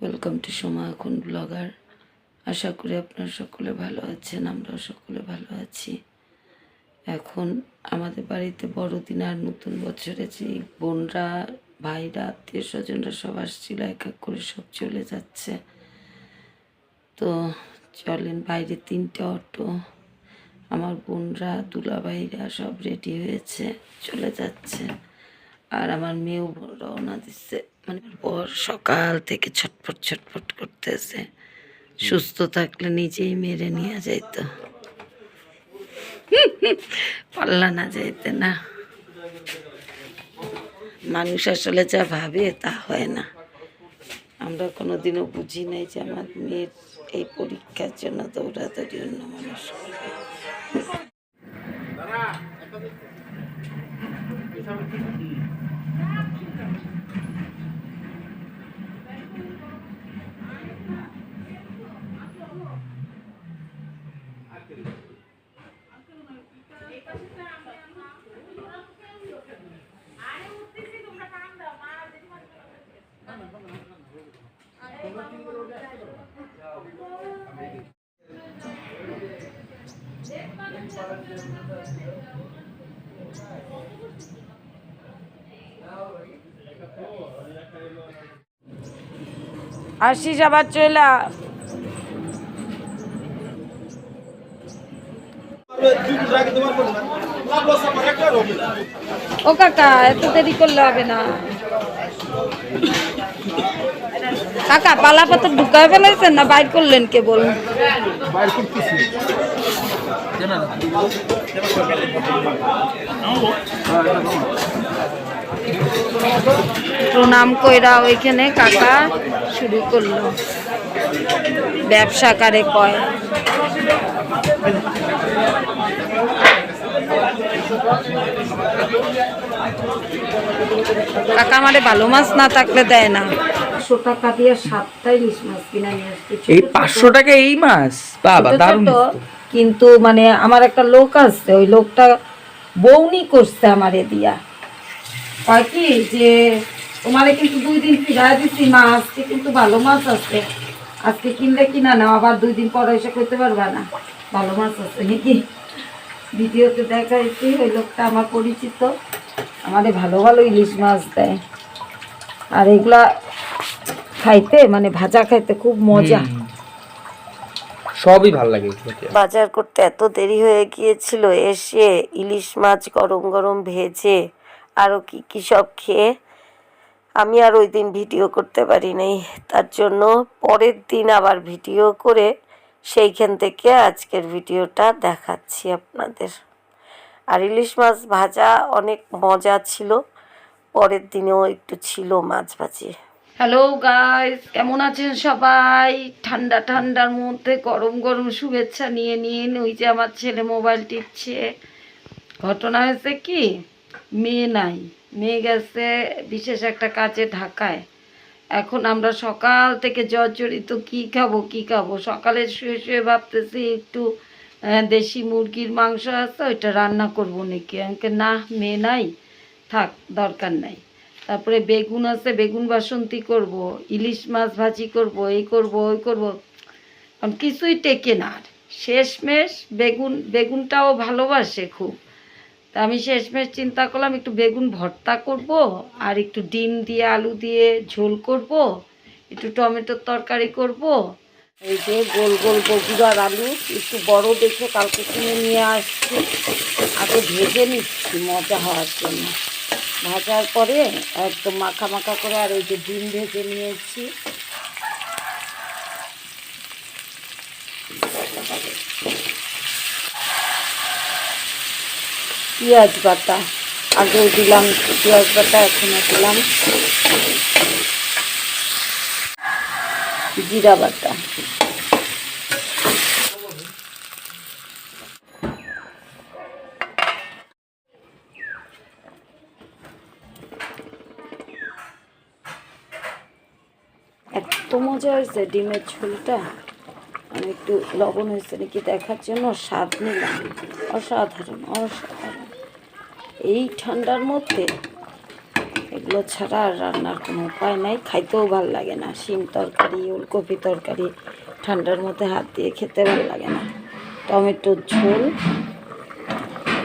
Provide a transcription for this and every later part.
Welcome to Soma এখন blogger আশা করি আপনারা সকলে ভালো আছেন, আমরাও সকলে ভালো আছি। এখন আমাদের বাড়িতে বড়দিন আর নতুন বছরে যে বোনরা, ভাইরা আত্মীয় স্বজনরা সব আসছিল, এক এক করে সব চলে যাচ্ছে। তো চলেন বাইরে তিনটে অটো। আমার বোনরা, দুলাভাইরা সব রেডি হয়েছে, চলে যাচ্ছে। আর আমার মেয়েও রওনা দিচ্ছে। মানে বর সকাল থেকে ছটফট ছটফট করতেছে। সুস্থ থাকলে নিজেই মেরে নিয়ে যাইতো। পাল্লা না যাইতে না। মানুষ আসলে যা ভাবে তা হয় না। আমরা কোনোদিনও বুঝি নাই যে আমার মেয়ের এই পরীক্ষার জন্য দৌড়াদৌড়ি অন্য মানুষ আসিস আবার চলা ও কাকা, এত দেরি করলে হবে না। কাকা পালা পাতা ঢুকায় ফেলেছেন না বাইর করলেন কেবল প্রণাম কইরা ওইখানে কাকা শুরু করল। ব্যবসা কারে কয়। কাকা আমারে ভালো মাছ না থাকলে দেয় না। টাকা দিয়ে সাতটা ইলিশ মাছ কিনে নিয়ে আসছি। এই পাঁচশো টাকা এই মাছ? বাবা দারুণ কিন্তু মানে আমার একটা লোক আছে ওই লোকটা বৌনি করছে আমারে দিয়া। কয় কি যে তোমারে কিন্তু দুই দিন ফিরাই দিছি মাছ আজকে কিন্তু ভালো মাছ আছে। আজকে কিনলে কিনা নাও আবার দুই দিন পরে এসে করতে পারবা না। ভালো মাছ আছে নাকি? ভিডিওতে দেখাইছি ওই লোকটা আমার পরিচিত আমাদের ভালো ভালো ইলিশ মাছ দেয়। আর এগুলা খাইতে মানে ভাজা খাইতে খুব মজা। সবই ভালো লাগে বাজার করতে এত দেরি হয়ে গিয়েছিল এসে ইলিশ মাছ গরম গরম ভেজে আরও কি কি সব খেয়ে আমি আর ওই দিন ভিডিও করতে পারি নাই। তার জন্য পরের দিন আবার ভিডিও করে সেইখান থেকে আজকের ভিডিওটা দেখাচ্ছি আপনাদের। আর ইলিশ মাছ ভাজা অনেক মজা ছিল, পরের দিনেও একটু ছিল মাছ ভাজি। হ্যালো গাইস কেমন আছেন সবাই? ঠান্ডা ঠান্ডার মধ্যে গরম গরম শুভেচ্ছা নিয়ে নিন। ওই যে আমার ছেলে মোবাইল টিপছে। ঘটনা হয়েছে কি? মেয়ে নাই। মেয়ে গেছে বিশেষ একটা কাজে ঢাকায়। এখন আমরা সকাল থেকে জর্জরিত কি খাব কি খাব? সকালে শুয়ে শুয়ে ভাবতেছি একটু দেশি মুরগির মাংস আছে, ওইটা রান্না করব নাকি? আমাকে না, মেয়ে নাই, থাক, দরকার নাই। তারপরে বেগুন আছে, বেগুন বাসন্তী করব, ইলিশ মাছ ভাজি করব, এই করব, ওই করব। কিছুই টেকে না আর। শেষমেশ বেগুন, বেগুনটাও ভালোবাসে খুব। তা আমি শেষমেশ চিন্তা করলাম, একটু বেগুন ভর্তা করব আর একটু ডিম দিয়ে, আলু দিয়ে ঝোল করব, একটু টমেটোর তরকারি করব। এই যে গোল গোল বগুড়ার আলু, একটু বড় দেখে কালকে কিনে নিয়ে আসছি। আগে ভেজে নিচ্ছি মজা হওয়ার জন্য। ভাজার পরে একদম মাখা মাখা করে আর ওই যে ডিম ভেজে নিয়েছি। পেঁয়াজ বাটা। আগেও দিলাম পেঁয়াজ বাটা, এখনও দিলাম। জিরা বাটা। এত মজা হয়েছে ডিমের ঝোলটা। আমি একটু লবণ হয়েছে নাকি দেখার জন্য স্বাদ নিলাম। অসাধারণ অসাধারণ। এই ঠান্ডার মধ্যে এগুলো ছাড়া আর রান্নার কোনো উপায় নাই। খাইতেও ভালো লাগে না। শিম তরকারি, ওলকপি তরকারি, ঠান্ডার মধ্যে হাত দিয়ে খেতে ভালো লাগে না। টমেটোর ঝোল,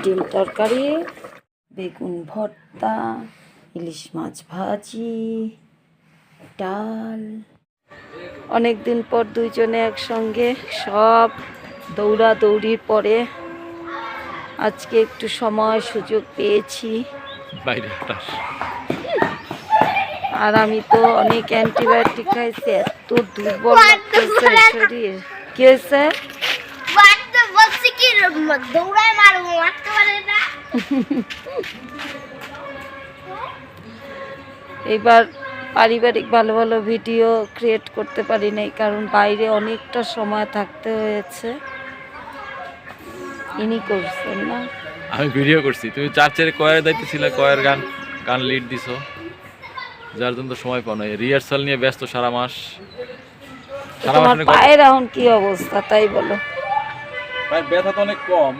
ডিম তরকারি, বেগুন ভর্তা, ইলিশ মাছ ভাজি, ডাল। অনেক দিন পর দুইজনে একসঙ্গে সব দৌড়াদৌড়ির পরে আজকে একটু সময় সুযোগ পেয়েছি। বাইরে আর আমি তো অনেক অ্যান্টিবায়োটিক খাইছি এত দুর্বল শরীর। কি হয়েছে? এইবার পারিবারিক ভালো ভালো ভিডিও ক্রিয়েট করতে পারি নাই কারণ বাইরে অনেকটা সময় থাকতে হয়েছে। ইনি করছেন না। আমি ভিডিও করছি। তুমি চার্চের কয়ের দায়িত্ব ছিল কয়ের গান গান লিড দিছো। যার জন্য তো সময় পাও না রিহার্সাল নিয়ে ব্যস্ত সারা মাস। সারা তোমার মাস পায়ের এখন কি অবস্থা? তাই বলো। পায়ের ব্যথা তো অনেক কম।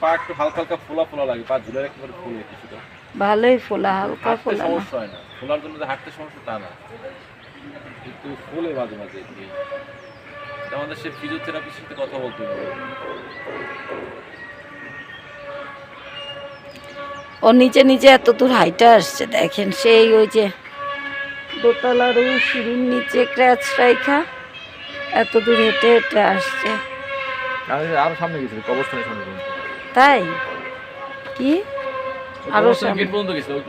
পা একটু হালকা হালকা ফোলা ফোলা লাগে। পা ঝুলে একেবারে ফুলে কিছুটা। ভালোই ফোলা হালকা ফোলা না? সমস্যা হয় না। ফোলার জন্য যে হাঁটতে সমস্যা তা না। কিন্তু ফুলে মাঝে মাঝে। আমাদের সে ফিজিওথেরাপির সাথে কথা বলতে হবে। ও নিজে নিজে এত দূর হাইটে আসছে দেখেন সেই ওই যে দোতলার ওই সিঁড়ির নিচে ক্র্যাচ রাইখা এত দূর হেঁটে হেঁটে আসছে। আরও সামনে গেছিল কবরস্থানের সামনে তাই? কি? আরও সামনে। গেছিল ওই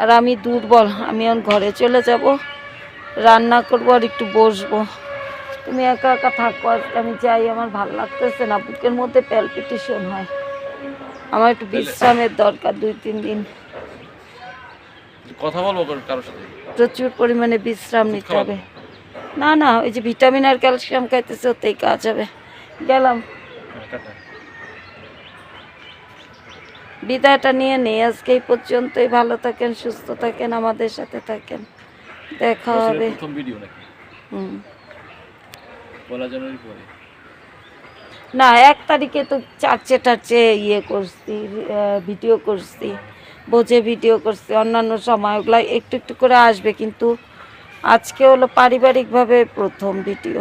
আর আমি দুর্বল আমি এখন ঘরে চলে যাব রান্না করব আর একটু বসবো। তুমি একা একা থাকো আজকে আমি যাই আমার ভালো লাগতেছে না। বুকের মধ্যে প্যালপিটেশন হয়। আমার একটু বিশ্রামের দরকার দুই তিন দিন। কথা বলব কারোর সাথে? প্রচুর পরিমাণে বিশ্রাম নিতে হবে। না না ওই যে ভিটামিন আর ক্যালসিয়াম খাইতেছে ওতেই কাজ হবে। গেলাম। বিদায়টা নিয়ে নেই। আজকে এই পর্যন্তই। ভালো থাকেন সুস্থ থাকেন আমাদের সাথে থাকেন। দেখা হবে। হুম। পয়লা জানুয়ারি পরে? না, এক তারিখে তো চার্চে টার্চে ইয়ে করছি ভিডিও করছি বোঝে ভিডিও করছি, অন্যান্য সময় ওগুলো একটু একটু করে আসবে, কিন্তু আজকে হলো পারিবারিকভাবে প্রথম ভিডিও।